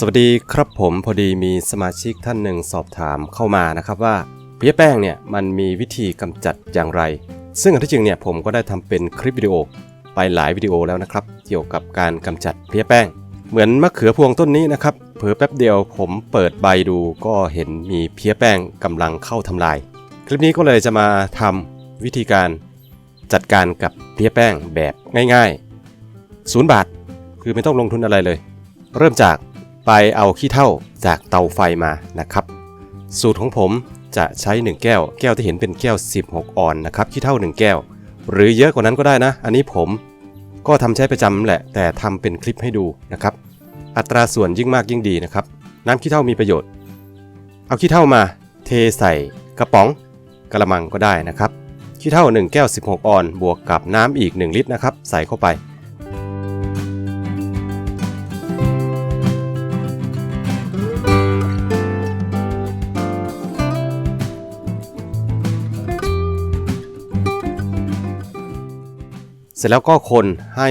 สวัสดีครับผมพอดีมีสมาชิกท่านหนึ่งสอบถามเข้ามานะครับว่าเพี้ยแป้งเนี่ยมันมีวิธีกำจัดอย่างไร ซึ่งอันที่จริงเนี่ยผมก็ได้ทำเป็นคลิปวิดีโอไปหลายวิดีโอแล้วนะครับ เกี่ยวกับการกำจัดเพี้ยแป้ง เหมือนมะเขือพวงต้นนี้นะครับเผลอแป๊บเดียวผมเปิดใบดูก็เห็นมีเพี้ยแป้งกำลังเข้าทำลาย คลิปนี้ก็เลยจะมาทำวิธีการจัดการกับเพี้ยแป้งแบบง่ายๆศูนย์บาท คือไม่ต้องลงทุนอะไรเลย เริ่มจาก ไปเอาขี้เถ้าจากเตาไฟมานะครับ สูตรของผมจะใช้ 1 แก้ว แก้วที่เห็นเป็นแก้ว 16 ออนนะครับขี้เถ้า1 แก้ว หรือเยอะกว่านั้นก็ได้นะ อันนี้ผมก็ทำใช้ประจำแหละ แต่ทำเป็นคลิปให้ดูนะครับ อัตราส่วนยิ่งมากยิ่งดีนะครับ น้ำขี้เถ้ามีประโยชน์ เอาขี้เถ้ามาเทใส่กระป๋องกระมังก็ได้นะครับขี้เถ้า1แก้ว 16 ออน บวกกับน้ำอีก 1 ลิตรนะครับ ใส่เข้าไป เสร็จแล้วก็คนให้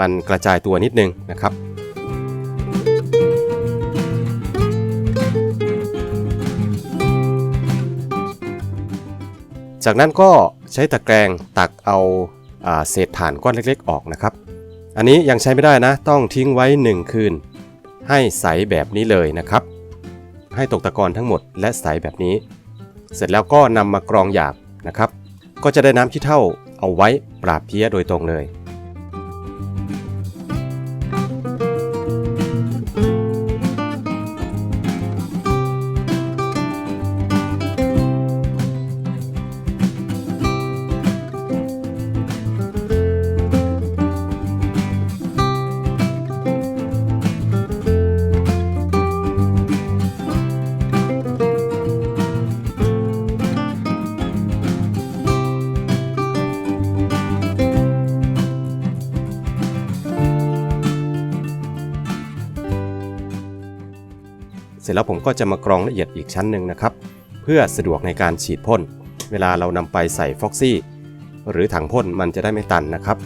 มันกระจายตัวนิดนึงนะครับจากนั้นก็ใช้ตะแกรงตักเอาอาเศษถ่านก้อนเล็กๆ ออกนะครับ อันนี้ยังใช้ไม่ได้นะ ต้องทิ้งไว้ 1 คืน ให้ใสแบบนี้เลยนะครับ ให้ตกตะกอนทั้งหมดและใสแบบนี้ เสร็จแล้วก็นำมากรองหยาบนะครับ ก็จะได้น้ำขี้เถ้า เอาไว้ปราบเพี้ยโดยตรงเลย เสร็จแล้วผมก็จะมากรองละเอียดอีกชั้นหนึ่งนะครับ เพื่อสะดวกในการฉีดพ่น เวลาเรานำไปใส่ฟ็อกซี่หรือถังพ่นมันจะได้ไม่ตันนะครับ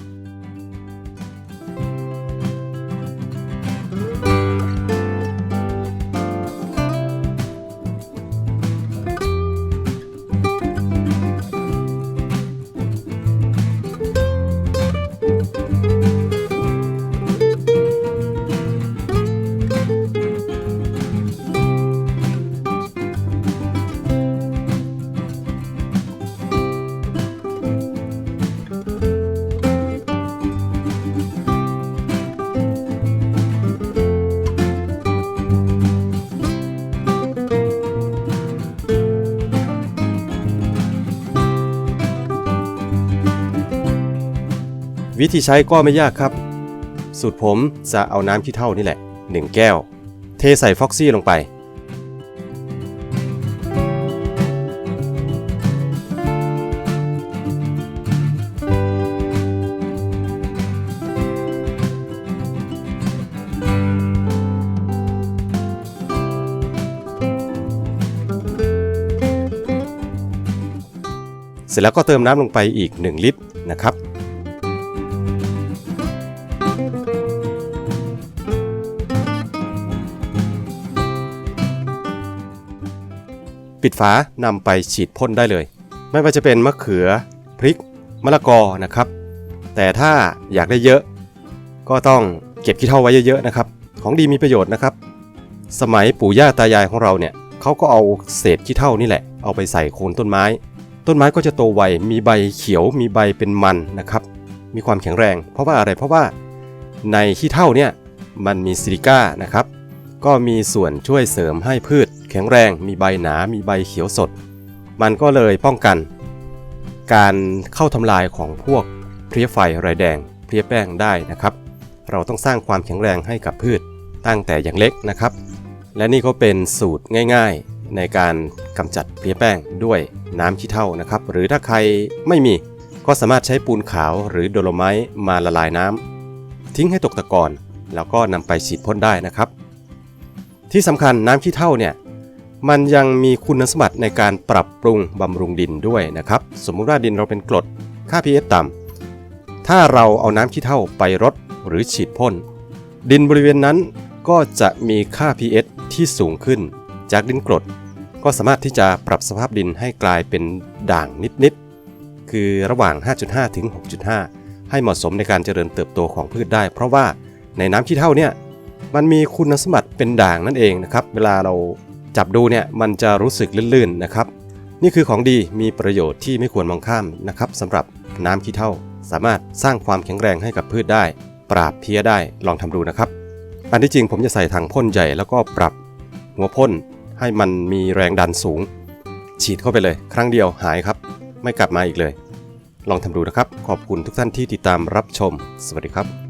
วิธีใช้ก็ไม่ยากครับ สูตรผมจะเอาน้ำขี้เถ้านี่แหละ 1 แก้ว เทใส่ฟ็อกซี่ลงไป เสร็จแล้วก็เติมน้ำลงไปอีก 1 ลิตรนะครับ ปิดฝานำไปฉีดพ่นได้เลย ไม่ว่าจะเป็นมะเขือ พริก มะละกอนะครับ แต่ถ้าอยากได้เยอะ ก็ต้องเก็บขี้เถ้าไว้เยอะๆนะครับ ของดีมีประโยชน์นะครับ สมัยปู่ย่าตายายของเราเนี่ยเขาก็เอาเศษขี้เถ้านี่แหละ เอาไปใส่โคนต้นไม้ ต้นไม้ก็จะโตไว มีใบเขียว มีใบเป็นมันนะครับ มีความแข็งแรง เพราะว่าอะไร เพราะว่าในขี้เถ้าเนี่ยมันมีซิลิก้านะครับ ก็มีส่วนช่วยเสริมให้พืช แข็งแรงมีใบหนา มีใบเขียวสด มันก็เลยป้องกัน การเข้าทำลายของพวกเพลี้ยไฟไรแดง เพลี้ยแป้งได้นะครับ เราต้องสร้างความแข็งแรงให้กับพืชตั้งแต่อย่างเล็กนะครับ และนี่ก็เป็นสูตรง่าย ๆในการกำจัดเพลี้ยแป้งด้วยน้ำขี้เถ้านะครับ หรือถ้าใครไม่มีก็สามารถใช้ปูนขาวหรือโดโลไมต์มาละลายน้ำทิ้งให้ตกตะกอนแล้วก็นำไปฉีดพ่นได้นะครับ ที่สำคัญน้ำขี้เถ้าเนี่ยมันยังมีคุณสมบัติในการปรับปรุงบำรุงดินด้วยนะครับ สมมุติว่าดินเราเป็นกรดค่า pH ต่ำถ้าเราเอาน้ำขี้เถ้าไปรดหรือฉีดพ่น ดินบริเวณนั้นก็จะมีค่า pH ที่สูงขึ้น จากดินกรด ก็สามารถที่จะปรับสภาพดินให้กลายเป็นด่างนิดๆคือระหว่าง 5.5 ถึง 6.5 ให้เหมาะสมในการเจริญเติบโตของพืชได้ เพราะว่าในน้ำขี้เถ้าเนี่ย มันมีคุณสมบัติเป็นด่างนั่นเองนะครับ เวลาเราจับดูเนี่ยมันจะรู้สึกลื่นๆนะครับ นี่คือของดีมีประโยชน์ที่ไม่ควรมองข้ามนะครับสำหรับน้ำขี้เถ้าสามารถสร้างความแข็งแรงให้กับพืชได้ ปราบเพี้ยได้ลองทำดูนะครับ อันที่จริงผมจะใส่ถังพ่นใหญ่แล้วก็ปรับหัวพ่นให้มันมีแรงดันสูง ฉีดเข้าไปเลย ครั้งเดียวหายครับ ไม่กลับมาอีกเลย ลองทำดูนะครับ ขอบคุณทุกท่านที่ติดตามรับชม สวัสดีครับ